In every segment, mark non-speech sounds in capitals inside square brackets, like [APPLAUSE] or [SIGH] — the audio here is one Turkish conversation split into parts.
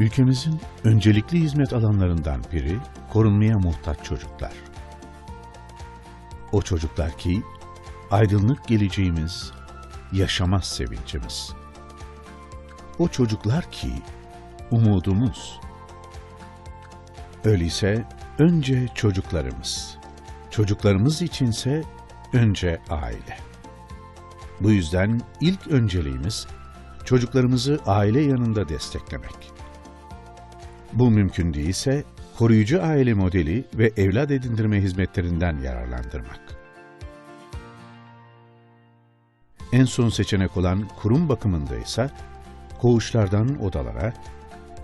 Ülkemizin öncelikli hizmet alanlarından biri korunmaya muhtaç çocuklar. O çocuklar ki aydınlık geleceğimiz, yaşamaz sevincimiz. O çocuklar ki umudumuz. Öyleyse önce çocuklarımız, çocuklarımız içinse önce aile. Bu yüzden ilk önceliğimiz çocuklarımızı aile yanında desteklemek. Bu mümkün değilse koruyucu aile modeli ve evlat edindirme hizmetlerinden yararlandırmak. En son seçenek olan kurum bakımında ise koğuşlardan odalara,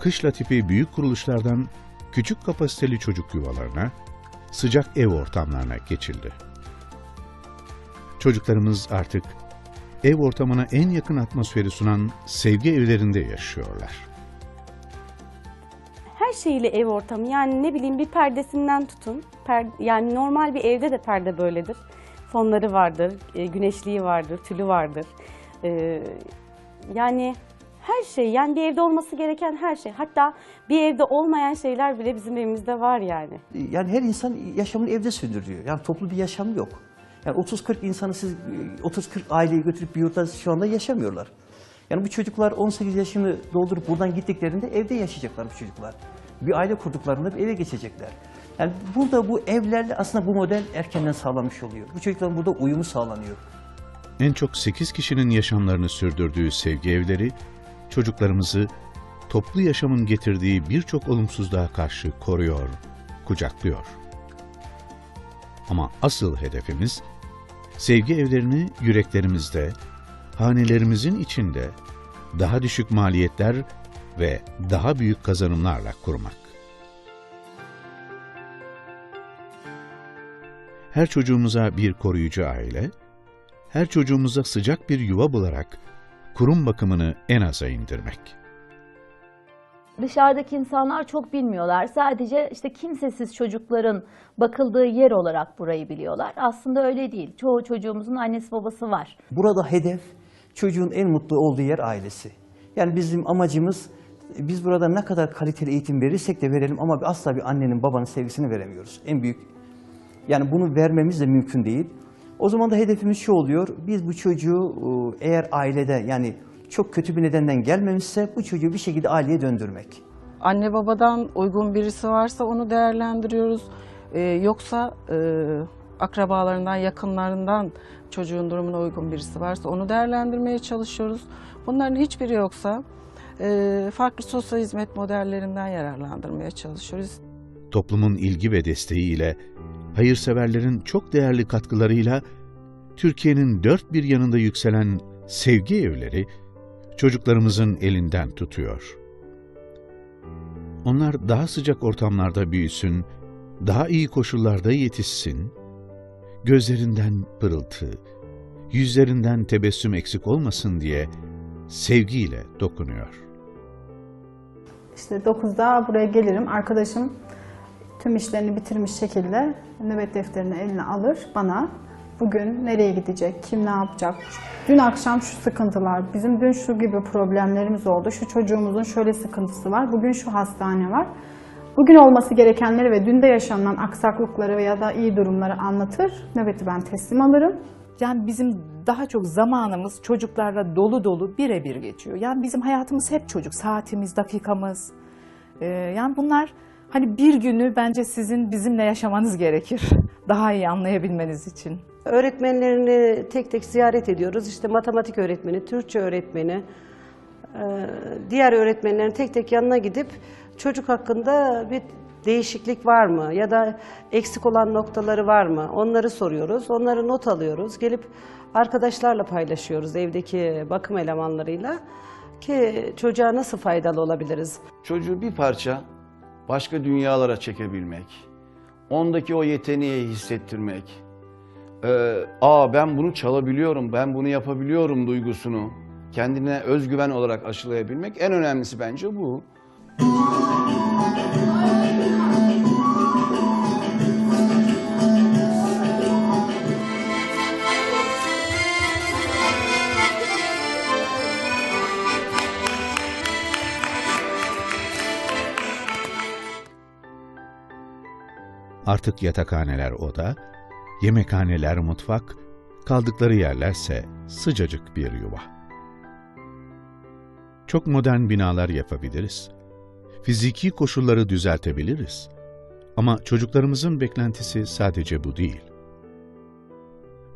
kışla tipi büyük kuruluşlardan küçük kapasiteli çocuk yuvalarına, sıcak ev ortamlarına geçildi. Çocuklarımız artık ev ortamına en yakın atmosferi sunan sevgi evlerinde yaşıyorlar. Şeyiyle ev ortamı yani ne bileyim bir perdesinden tutun. Per, yani normal bir evde de perde böyledir. Fonları vardır, e, güneşliği vardır, tülü vardır. E, yani her şey yani bir evde olması gereken her şey. Hatta bir evde olmayan şeyler bile bizim evimizde var yani. Yani her insan yaşamını evde sürdürüyor. Yani toplu bir yaşam yok. Yani 30-40 insanı siz 30-40 aileyi götürüp bir yurtta şu anda yaşamıyorlar. Yani bu çocuklar 18 yaşını doldurup buradan gittiklerinde evde yaşayacaklar bu çocuklar. Bir aile kurduklarında bir eve geçecekler. Yani burada bu evlerle aslında bu model erkenden sağlanmış oluyor. Bu çocukların burada uyumu sağlanıyor. En çok 8 kişinin yaşamlarını sürdürdüğü sevgi evleri, çocuklarımızı toplu yaşamın getirdiği birçok olumsuzluğa karşı koruyor, kucaklıyor. Ama asıl hedefimiz, sevgi evlerini yüreklerimizde, hanelerimizin içinde daha düşük maliyetler ve daha büyük kazanımlarla kurmak. Her çocuğumuza bir koruyucu aile, her çocuğumuza sıcak bir yuva bularak kurum bakımını en aza indirmek. Dışarıdaki insanlar çok bilmiyorlar. Sadece işte kimsesiz çocukların bakıldığı yer olarak burayı biliyorlar. Aslında öyle değil. Çoğu çocuğumuzun annesi babası var. Burada hedef çocuğun en mutlu olduğu yer ailesi. Yani bizim amacımız biz burada ne kadar kaliteli eğitim verirsek de verelim ama asla bir annenin babanın sevgisini veremiyoruz. En büyük yani bunu vermemiz de mümkün değil. O zaman da hedefimiz şu oluyor. Biz bu çocuğu e, eğer ailede yani çok kötü bir nedenden gelmemişse bu çocuğu bir şekilde aileye döndürmek. Anne babadan uygun birisi varsa onu değerlendiriyoruz. Ee, yoksa e, akrabalarından, yakınlarından çocuğun durumuna uygun birisi varsa onu değerlendirmeye çalışıyoruz. Bunların hiçbiri yoksa farklı sosyal hizmet modellerinden yararlandırmaya çalışıyoruz. Toplumun ilgi ve desteğiyle, hayırseverlerin çok değerli katkılarıyla Türkiye'nin dört bir yanında yükselen sevgi evleri çocuklarımızın elinden tutuyor. Onlar daha sıcak ortamlarda büyüsün, daha iyi koşullarda yetişsin, gözlerinden pırıltı, yüzlerinden tebessüm eksik olmasın diye sevgiyle dokunuyor. İşte 9'da buraya gelirim. Arkadaşım tüm işlerini bitirmiş şekilde nöbet defterini eline alır bana. Bugün nereye gidecek, kim ne yapacak? Dün akşam şu sıkıntılar, bizim dün şu gibi problemlerimiz oldu. Şu çocuğumuzun şöyle sıkıntısı var, bugün şu hastane var. Bugün olması gerekenleri ve dün de yaşanan aksaklıkları veya da iyi durumları anlatır. Nöbeti ben teslim alırım. Yani bizim daha çok zamanımız çocuklarla dolu dolu birebir geçiyor. Yani bizim hayatımız hep çocuk. Saatimiz, dakikamız. Ee, yani bunlar hani bir günü bence sizin bizimle yaşamanız gerekir. [LAUGHS] Daha iyi anlayabilmeniz için. Öğretmenlerini tek tek ziyaret ediyoruz. İşte matematik öğretmeni, Türkçe öğretmeni, e, diğer öğretmenlerin tek tek yanına gidip çocuk hakkında bir değişiklik var mı ya da eksik olan noktaları var mı onları soruyoruz. Onları not alıyoruz. Gelip arkadaşlarla paylaşıyoruz evdeki bakım elemanlarıyla ki çocuğa nasıl faydalı olabiliriz. çocuğu bir parça başka dünyalara çekebilmek, ondaki o yeteneği hissettirmek, ee, aa ben bunu çalabiliyorum, ben bunu yapabiliyorum duygusunu kendine özgüven olarak aşılayabilmek en önemlisi bence bu. Artık yatakhaneler oda, yemekhaneler mutfak, kaldıkları yerlerse sıcacık bir yuva. Çok modern binalar yapabiliriz. Fiziki koşulları düzeltebiliriz. Ama çocuklarımızın beklentisi sadece bu değil.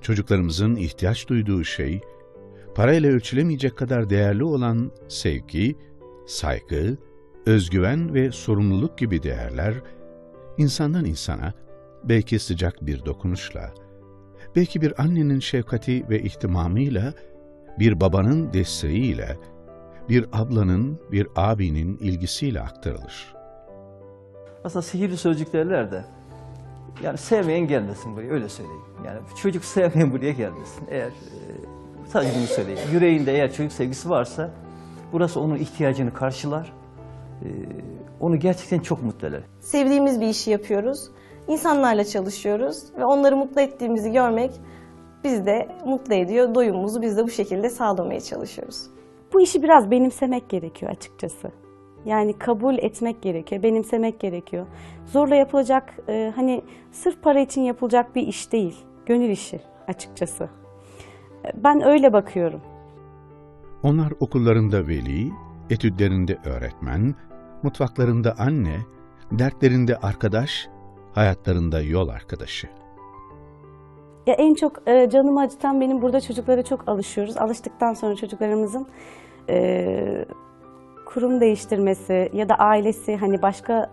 Çocuklarımızın ihtiyaç duyduğu şey, parayla ölçülemeyecek kadar değerli olan sevgi, saygı, özgüven ve sorumluluk gibi değerler, insandan insana, belki sıcak bir dokunuşla, belki bir annenin şefkati ve ihtimamıyla, bir babanın desteğiyle, bir ablanın, bir abinin ilgisiyle aktarılır. Aslında sihirli sözcük derler de. Yani sevmeyen gelmesin buraya öyle söyleyeyim. Yani çocuk sevmeyen buraya gelmesin. Eğer e, sadece bunu söyleyeyim. Yüreğinde eğer çocuk sevgisi varsa burası onun ihtiyacını karşılar. Onu gerçekten çok mutlu eder. sevdiğimiz bir işi yapıyoruz. İnsanlarla çalışıyoruz ve onları mutlu ettiğimizi görmek bizi de mutlu ediyor. Doyumumuzu biz de bu şekilde sağlamaya çalışıyoruz. Bu işi biraz benimsemek gerekiyor açıkçası. Yani kabul etmek gerekiyor, benimsemek gerekiyor. Zorla yapılacak, e, hani sırf para için yapılacak bir iş değil. Gönül işi açıkçası. E, Ben öyle bakıyorum. Onlar okullarında veli, etütlerinde öğretmen, mutfaklarında anne, dertlerinde arkadaş, hayatlarında yol arkadaşı. Ya en çok e, canımı acıtan benim burada çocuklara çok alışıyoruz. Alıştıktan sonra çocuklarımızın e, kurum değiştirmesi ya da ailesi hani başka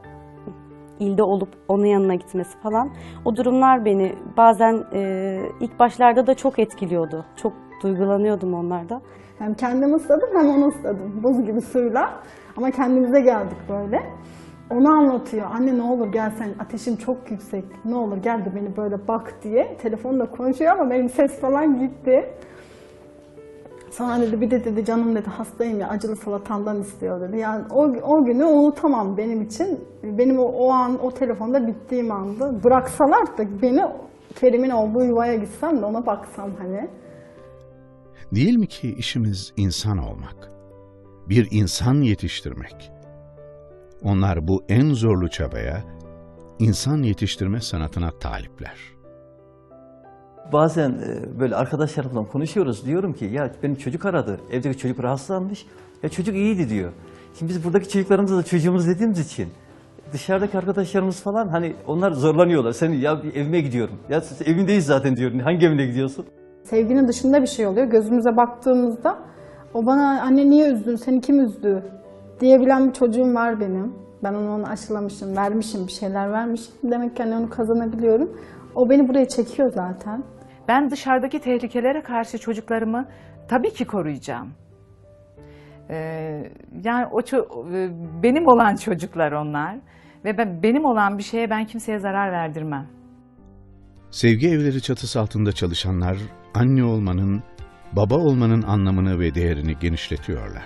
ilde olup onun yanına gitmesi falan. O durumlar beni bazen e, ilk başlarda da çok etkiliyordu. Çok duygulanıyordum onlarda. Hem kendimi ısladım hem onu ısladım. Buz gibi suyla. Ama kendimize geldik böyle. Onu anlatıyor. Anne ne olur gel sen ateşim çok yüksek. Ne olur gel de beni böyle bak diye. Telefonda konuşuyor ama benim ses falan gitti. Sonra dedi bir de dedi canım dedi hastayım ya acılı salatamdan istiyor dedi. Yani o, o günü unutamam benim için. Benim o, o an o telefonda bittiğim anda. Bıraksalar da beni Kerim'in olduğu yuvaya gitsem de ona baksam hani. Değil mi ki işimiz insan olmak? Bir insan yetiştirmek. Onlar bu en zorlu çabaya, insan yetiştirme sanatına talipler. Bazen e, böyle arkadaşlarla falan konuşuyoruz. Diyorum ki ya benim çocuk aradı. Evdeki çocuk rahatsızlanmış. Ya çocuk iyiydi diyor. Şimdi biz buradaki çocuklarımıza da çocuğumuz dediğimiz için dışarıdaki arkadaşlarımız falan hani onlar zorlanıyorlar. Sen ya evime gidiyorum. Ya evindeyiz zaten diyor. Hangi evine gidiyorsun? Sevginin dışında bir şey oluyor. Gözümüze baktığımızda o bana anne niye üzdün, seni kim üzdü diyebilen bir çocuğum var benim. Ben onu, onu aşılamışım, vermişim, bir şeyler vermişim. Demek ki hani onu kazanabiliyorum. O beni buraya çekiyor zaten. Ben dışarıdaki tehlikelere karşı çocuklarımı tabii ki koruyacağım. Ee, yani o ço- e, benim olan çocuklar onlar ve ben, benim olan bir şeye ben kimseye zarar verdirmem. Sevgi evleri çatısı altında çalışanlar, anne olmanın, baba olmanın anlamını ve değerini genişletiyorlar.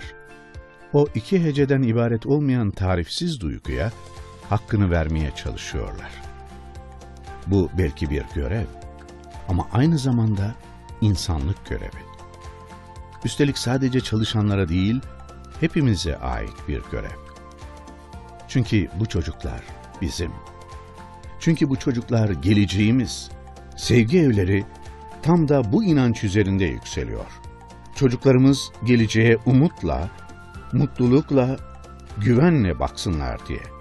O iki heceden ibaret olmayan tarifsiz duyguya hakkını vermeye çalışıyorlar. Bu belki bir görev ama aynı zamanda insanlık görevi. Üstelik sadece çalışanlara değil, hepimize ait bir görev. Çünkü bu çocuklar bizim. Çünkü bu çocuklar geleceğimiz. Sevgi evleri tam da bu inanç üzerinde yükseliyor. Çocuklarımız geleceğe umutla, mutlulukla, güvenle baksınlar diye.